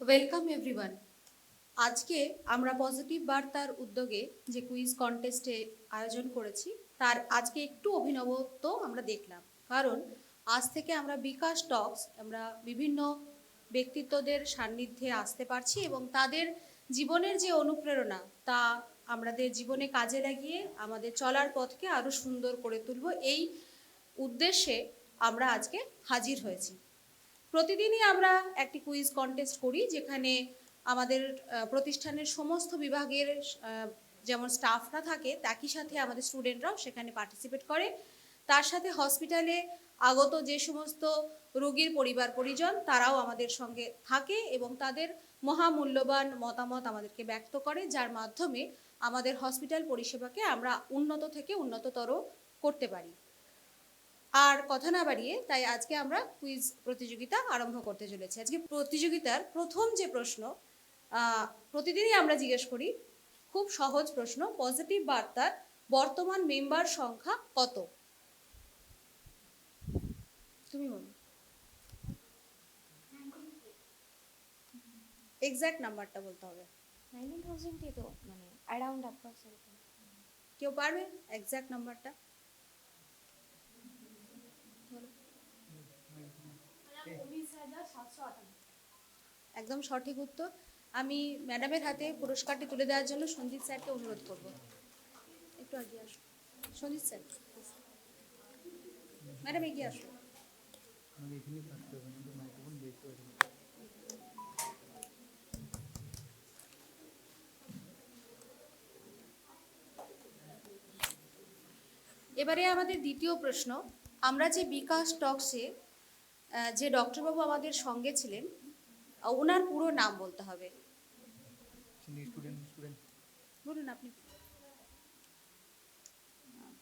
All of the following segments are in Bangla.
ওয়েলকাম এভরিওয়ান আজকে আমরা পজিটিভ বার্তার উদ্যোগে যে কুইজ কন্টেস্টে আয়োজন করেছি, তার আজকে একটু অভিনবত্ব আমরা দেখলাম। কারণ আজ থেকে আমরা বিকাশ টক্স আমরা বিভিন্ন ব্যক্তিত্বদের সান্নিধ্যে আসতে পারছি এবং তাদের জীবনের যে অনুপ্রেরণা, তা আমাদের জীবনে কাজে লাগিয়ে আমাদের চলার পথকে আরও সুন্দর করে তুলব, এই উদ্দেশ্যে আমরা আজকে হাজির হয়েছি। প্রতিদিনই আমরা একটি কুইজ কন্টেস্ট করি, যেখানে আমাদের প্রতিষ্ঠানের সমস্ত বিভাগের যেমন স্টাফরা থাকে, একই সাথে আমাদের স্টুডেন্টরাও সেখানে পার্টিসিপেট করে। তার সাথে হসপিটালে আগত যে সমস্ত রোগীর পরিবার, পরিজন, তারাও আমাদের সঙ্গে থাকে এবং তাদের মহামূল্যবান মতামত আমাদেরকে ব্যক্ত করে, যার মাধ্যমে আমাদের হসপিটাল পরিষেবাকে আমরা উন্নত থেকে উন্নততর করতে পারি। আর কথা না বাড়িয়ে তাই আজকে আমরা কুইজ প্রতিযোগিতা আরম্ভ করতে চলেছি। আজকে প্রতিযোগিতার প্রথম যে প্রশ্ন প্রতিদিনই আমরা জিজ্ঞেস করি খুব সহজ প্রশ্ন পজিটিভ বার্তার বর্তমান মেম্বার সংখ্যা কত? তুমি বলো। এক্স্যাক্ট নাম্বারটা বলতে হবে। নাইনটিন থাউজেন্ডই তো মানে অ্যারাউন্ড অ্যাপ্রক্স কেউ পারবে এক্স্যাক্ট নাম্বারটা একদম সঠিক উত্তর। আমি ম্যাডামের হাতে পুরস্কারটি তুলে দেওয়ার জন্য সঞ্জিত স্যারকে অনুরোধ করব। একটু এগিয়ে আসুন সঞ্জিত স্যার ম্যাডাম এগিয়ে আসুন এবারে আমাদের দ্বিতীয় প্রশ্ন। আমরা যে বিকাশ টক্সে যে ডক্টরবাবু আমাদের সঙ্গে ছিলেন ওনার পুরো নাম বলতে হবে। স্টুডেন্ট স্টুডেন্ট বলুন আপনি।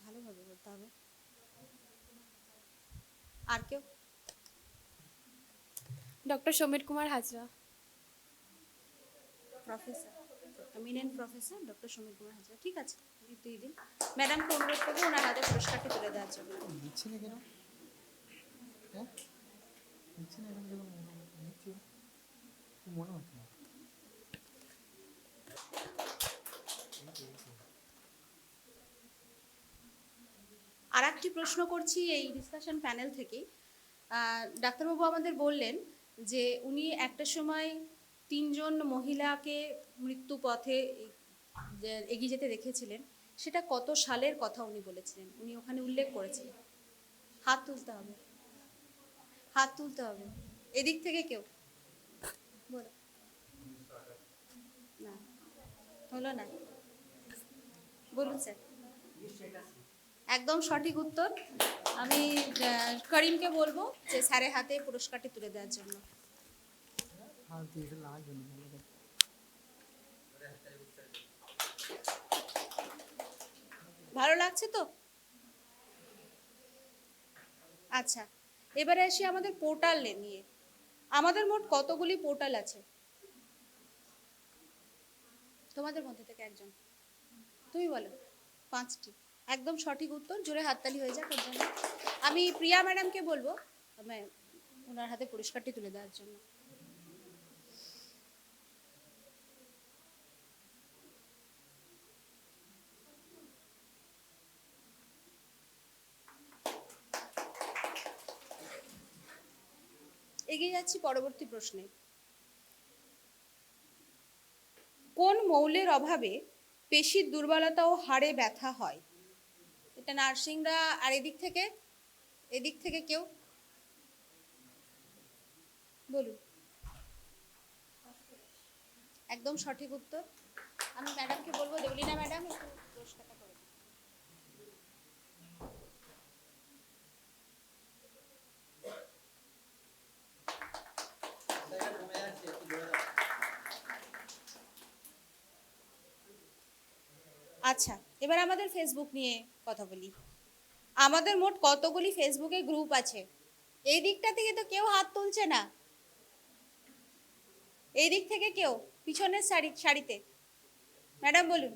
ভালোভাবে বলতে হবে। আর কেউ? Doctor Samir Kumar Hazra. Professor eminent professor doctor Samir Kumar Hazra. ঠিক আছে দিয়ে দিন। ম্যাডামকে অনুরোধ করব ওনার হাতে পুরস্কারটি তুলে দেওয়ার জন্য। না মনে হচ্ছে না। আর একটি প্রশ্ন করছি এই ডিসকাশন প্যানেল থেকেই। ডাক্তারবাবু আমাদের বললেন যে উনি একটা সময় তিনজন মহিলাকে মৃত্যু পথে এগিয়ে যেতে দেখেছিলেন। সেটা কত সালের কথা উনি বলেছিলেন? উনি ওখানে উল্লেখ করেছিলেন। হাত তুলতে হবে। হাত তুলতে হবে। এদিক থেকে কেউ। বলো। না, হলো না। বলুন স্যার। একদম সঠিক উত্তর। আমি করিমকে বলব যে স্যারের হাতে পুরস্কারটি তুলে দেওয়ার জন্য। ভালো লাগছে তো? আচ্ছা। এবারে আসি আমাদের পোর্টাল নিয়ে। আমাদের মোট কতগুলি পোর্টাল আছে? তোমাদের মধ্যে থেকে একজন। তুমি বলো, পাঁচটি। একদম সঠিক উত্তর, জোরে হাততালি হয়ে যাক জন্য। আমি প্রিয়া ম্যাডামকে বলব ওনার হাতে পুরস্কারটি তুলে দেওয়ার জন্য এগিয়ে যাচ্ছি পরবর্তী প্রশ্নে। কোন মৌলের অভাবে পেশির দুর্বলতা ও হাড়ে ব্যথা হয়? এটা নার্সিংরা আর এদিক থেকে? এদিক থেকে কেউ? বলুন। একদম সঠিক উত্তর। আমি ম্যাডামকে বলব, দেবলিনা ম্যাডাম একটু পুরস্কারটা আচ্ছা এবার আমাদের ফেসবুক নিয়ে কথা বলি। আমাদের মোট কতগুলি ফেসবুকে গ্রুপ আছে? এই দিকটা থেকে তো কেউ হাত তুলছে না। এই দিক থেকে কেউ, পিছনের শাড়ি শাড়িতে ম্যাডাম, বলুন।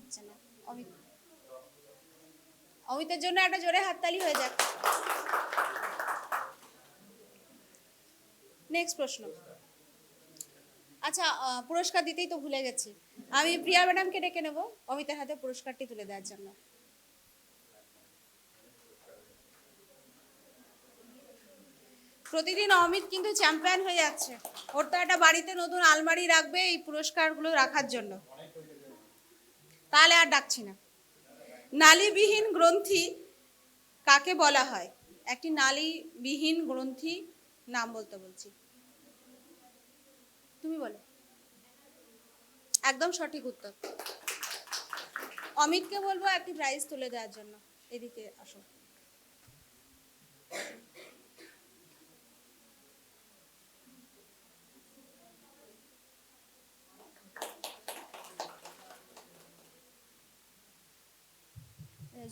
আচ্ছা, অমিতের জন্য একটা জোরে হাততালি হয়ে যাক। নেক্সট প্রশ্ন। আচ্ছা পুরস্কার দিতেই তো ভুলে গেছি। আমি প্রিয়া ম্যাডামকে ডেকে নেব। অমিতার হাতে পুরস্কারটি তুলে দেওয়ার জন্য। প্রতিদিন অমিত কিন্তু চ্যাম্পিয়ন হয়ে যাচ্ছে। ওর তো একটা বাড়িতে নতুন আলমারি রাখবে এই পুরস্কারগুলো রাখার জন্য। তাহলে আর ডাকছি না। নালীবিহীন গ্রন্থি কাকে বলা হয়? একটি নালীবিহীন গ্রন্থি নাম বলতে বলছি। তুমি বলো। একদম সঠিক উত্তর। অমিতকে বলব একটি প্রাইজ তুলে দেওয়ার জন্য। এদিকে আসো।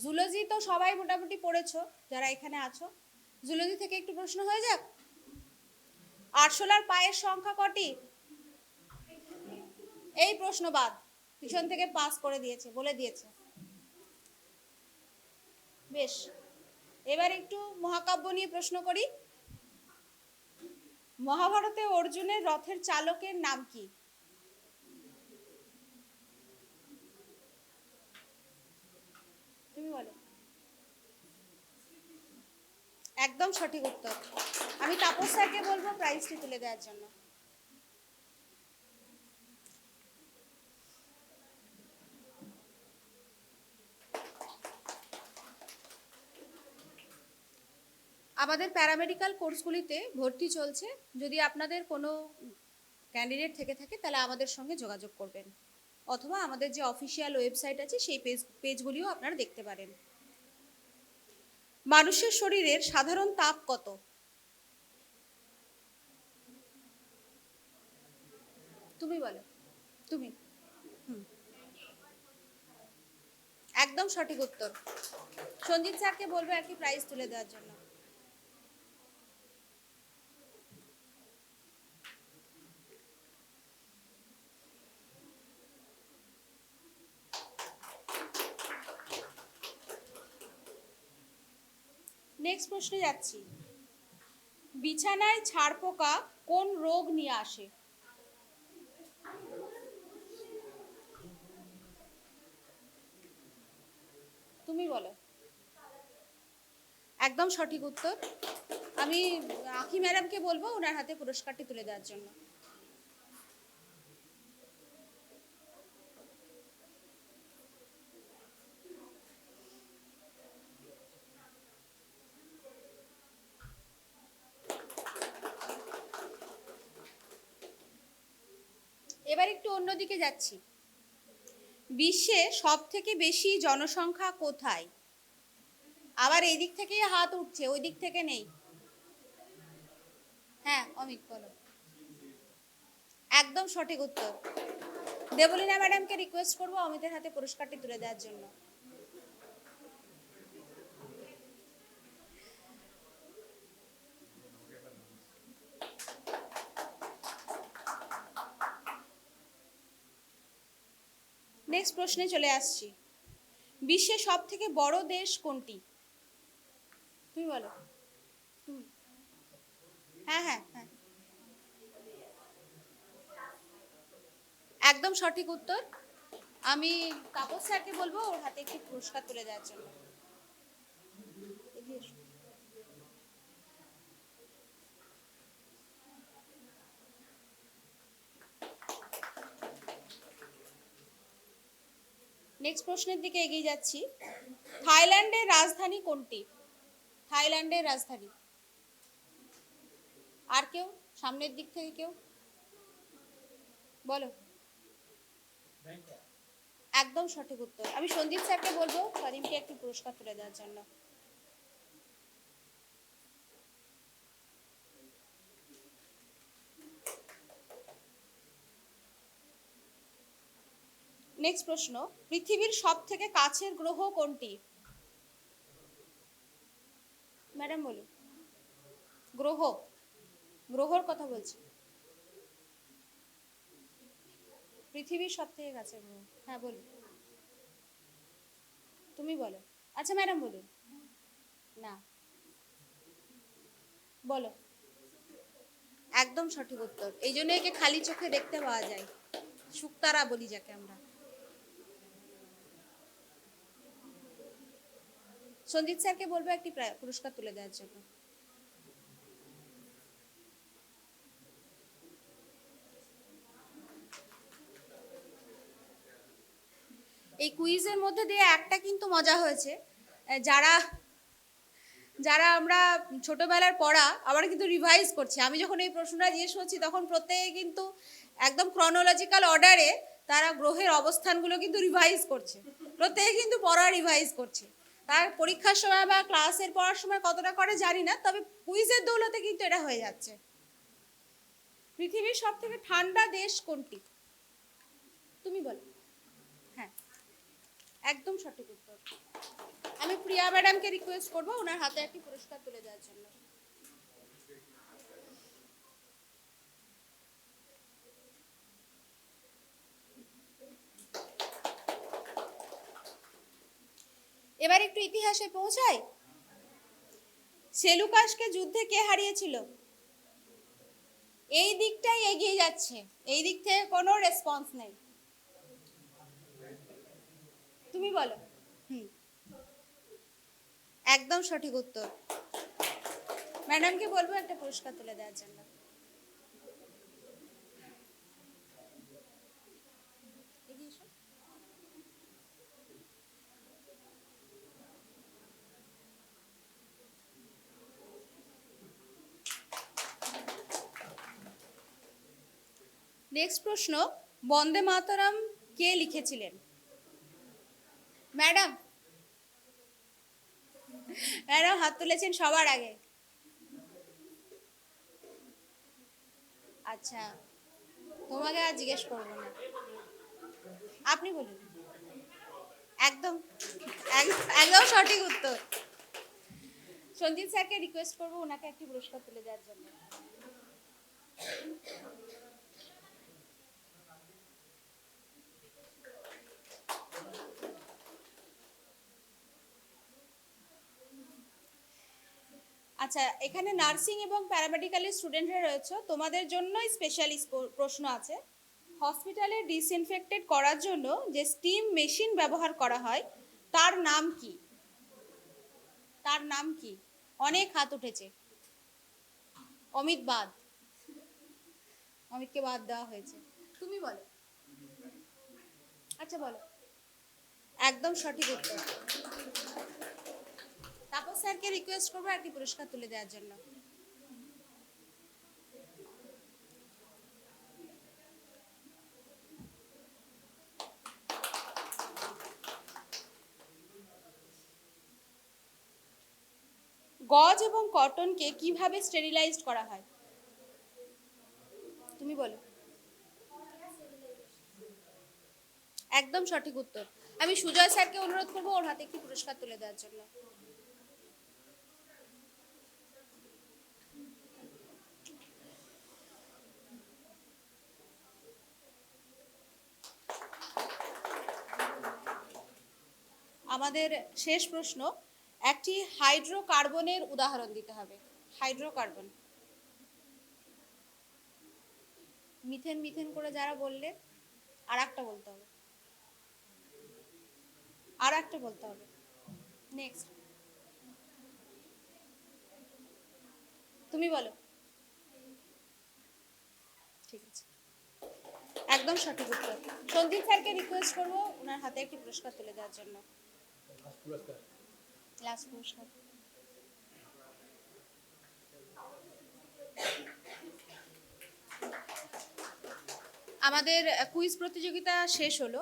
জুলজি তো সবাই মোটামুটি পড়েছো, যারা এখানে আছো। জুলজি থেকে একটু প্রশ্ন হয়ে যাক? আরশোলার পায়ের সংখ্যা কটি? এই প্রশ্ন বাদ। পিছন থেকে পাস করে দিয়েছে, বলে দিয়েছে। বেশ। এবার একটু মহাকাব্য নিয়ে প্রশ্ন করি। মহাভারতে অর্জুনের রথের চালকের নাম কি? তুমি বলো। একদম সঠিক উত্তর। আমি তাপস স্যারকে বলব প্রাইজটি তুলে দেওয়ার জন্য। আমাদের প্যারামেডিক্যাল কোর্সগুলিতে ভর্তি চলছে। যদি আপনাদের কোনো ক্যান্ডিডেট থেকে থাকে, তাহলে আমাদের সঙ্গে যোগাযোগ করবেন। অথবা আমাদের যে অফিসিয়াল ওয়েবসাইট আছে, সেই পেজ পেজগুলিও আপনারা দেখতে পারেন। মানুষের শরীরের সাধারণ তাপ কত? তুমি বলো। তুমি। একদম সঠিক উত্তর। সঞ্জিত স্যারকে বলব একটি প্রাইজ তুলে দেওয়ার জন্য। নেক্সট প্রশ্নে যাচ্ছি। বিছানায় ছাড়পোকা কোন রোগ নিয়ে আসে? তুমি বলো। একদম সঠিক উত্তর। আমি আখি ম্যাডামকে বলব, ওনার হাতে পুরস্কারটি তুলে দেওয়ার জন্য। এবার একটু অন্যদিকে যাচ্ছি। বিশ্বে সব থেকে বেশি জনসংখ্যা কোথায়? আবার এই দিক থেকেই হাত উঠছে ওই দিক থেকে নেই। হ্যাঁ অমিত, বলো। একদম সঠিক উত্তর। দেবলীনা ম্যাডামকে রিকোয়েস্ট করব অমিতের হাতে পুরস্কারটি তুলে দেওয়ার জন্য। নেক্সট প্রশ্নে চলে আসছি। বিশ্বের সব থেকে বড় দেশ কোনটি? তুমি বলো। হ্যাঁ হ্যাঁ হ্যাঁ। একদম সঠিক উত্তর। আমি তাপস স্যারকে বলব ওর হাতে একটি পুরস্কার তুলে দেওয়ার জন্য। নেক্সট প্রশ্নের দিকে এগিয়ে যাচ্ছি। থাইল্যান্ডের রাজধানী কোনটি? থাইল্যান্ডের রাজধানী। আর কেউ? সামনের দিক থেকে কেউ? বলো। একদম সঠিক উত্তর। আমি সন্দীপ স্যারকে বলব করিমকে একটি পুরস্কার তুলে দেওয়ার জন্য। নেক্সট প্রশ্ন, পৃথিবীর সব থেকে কাছের গ্রহ কোনটি? ম্যাডাম বলুন। গ্রহ। গ্রহর কথা বলছি। পৃথিবীর সব থেকে কাছের গ্রহ। হ্যাঁ বলুন। তুমি বলো। আচ্ছা ম্যাডাম বলুন। না। বলো। একদম সঠিক উত্তর। এই জন্য একে খালি চোখে দেখতে পাওয়া যায়। শুকতারা বলি যাকে আমরা। সঞ্জিত স্যারকে বলব একটি পুরস্কার তুলে দেওয়ার জন্য। এই কুইজের মধ্যে দিয়ে একটা কিন্তু মজা হয়েছে। যারা যারা আমরা ছোটবেলার পড়া আবার কিন্তু রিভাইজ করছি। আমি যখন এই প্রশ্নটা জিজ্ঞেস করছি, তখন প্রত্যেকে কিন্তু একদম ক্রনোলজিক্যাল অর্ডারে তারা গ্রহের অবস্থানগুলো কিন্তু রিভাইজ করছে। প্রত্যেকে কিন্তু পড়া রিভাইজ করছে। তার পরীক্ষার সময় বা ক্লাসের পড়ার সময় কতটা করে জানি না, তবে কুইজের দৌলতে কিন্তু এটা হয়ে যাচ্ছে। পৃথিবীর সব থেকে ঠান্ডা দেশ কোনটি? তুমি বলো। হ্যাঁ একদম সঠিক উত্তর। আমি প্রিয়া ম্যাডামকে রিকোয়েস্ট করব, ওনার হাতে একটি পুরস্কার তুলে দেওয়ার জন্য। এবার একটু ইতিহাসে পৌঁছাই সেলুকাসকে যুদ্ধে কে হারিয়েছিল? এই দিকটাই এগিয়ে যাচ্ছে। এই দিক থেকে কোনো রেসপন্স নেই। তুমি বলো। হুম। একদম সঠিক উত্তর। ম্যাডামকে বলব একটা পুরস্কার তুলে দেওয়ার জন্য। নেক্সট প্রশ্ন, বন্দে মাতরম কে লিখেছিলেন? ম্যাডাম ম্যাডাম হাত তুলেছেন সবার আগে। আচ্ছা তোমাকে আর জিজ্ঞেস করব না। আপনি বলুন। একদম, এক- একদম সঠিক উত্তর। সঞ্জিত স্যারকে রিকোয়েস্ট করব ওনাকে একটি পুরস্কার তুলে দেওয়ার জন্য। আচ্ছা এখানে নার্সিং এবং প্যারামেডিক্যালের স্টুডেন্টরা রয়েছে, তোমাদের জন্যই স্পেশালি প্রশ্ন আছে। হসপিটালে ডিসইনফেক্টেড করার জন্য যে স্টিম মেশিন ব্যবহার করা হয়, তার নাম কি? তার নাম কি? অনেক হাত উঠেছে। অমিত বাদ। অমিতকে বাদ দেওয়া হয়েছে। তুমি বলো। আচ্ছা বলো। একদম সঠিক উত্তর। তাপস স্যারকে রিকোয়েস্ট করব একটি পুরস্কার তুলে দেওয়ার জন্য। গজ এবং কটনকে কীভাবে স্টেরিলাইজড করা হয়? তুমি বলো। একদম সঠিক উত্তর। আমি সুজয় স্যারকে অনুরোধ করব ওর হাতে একটি পুরস্কার তুলে দেওয়ার জন্য। আমাদের শেষ প্রশ্ন, একটি হাইড্রোকার্বনের উদাহরণ দিতে হবে। হাইড্রোকার্বন। মিথেন মিথেন করে যারা বললে আর একটা বলতে হবে। আর একটা বলতে হবে। নেক্সট তুমি বলো। ঠিক আছে। একদম সঠিক উত্তর। সন্দীপ স্যারকে রিকোয়েস্ট করব, ওনার হাতে একটি পুরস্কার তুলে দেওয়ার জন্য। লাস্ট পুরস্কার আমাদের কুইজ প্রতিযোগিতা শেষ হলো।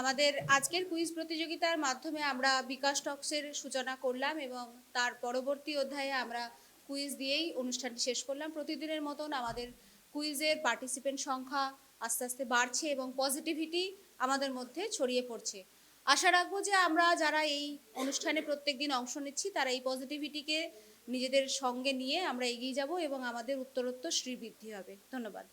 আমাদের আজকের কুইজ প্রতিযোগিতার মাধ্যমে আমরা বিকাশ টক্সের সূচনা করলাম এবং তার পরবর্তী অধ্যায়ে আমরা কুইজ দিয়েই অনুষ্ঠানটি শেষ করলাম। প্রতিদিনের মতন আমাদের কুইজের পার্টিসিপেন্ট সংখ্যা আস্তে আস্তে বাড়ছে এবং পজিটিভিটি আমাদের মধ্যে ছড়িয়ে পড়ছে। আশা রাখব যে আমরা যারা এই অনুষ্ঠানে প্রত্যেক দিন অংশ নিচ্ছি, তারা এই পজিটিভিটিকে নিজেদের সঙ্গে নিয়ে আমরা এগিয়ে যাব এবং আমাদের উত্তরোত্তর শ্রীবৃদ্ধি হবে। ধন্যবাদ।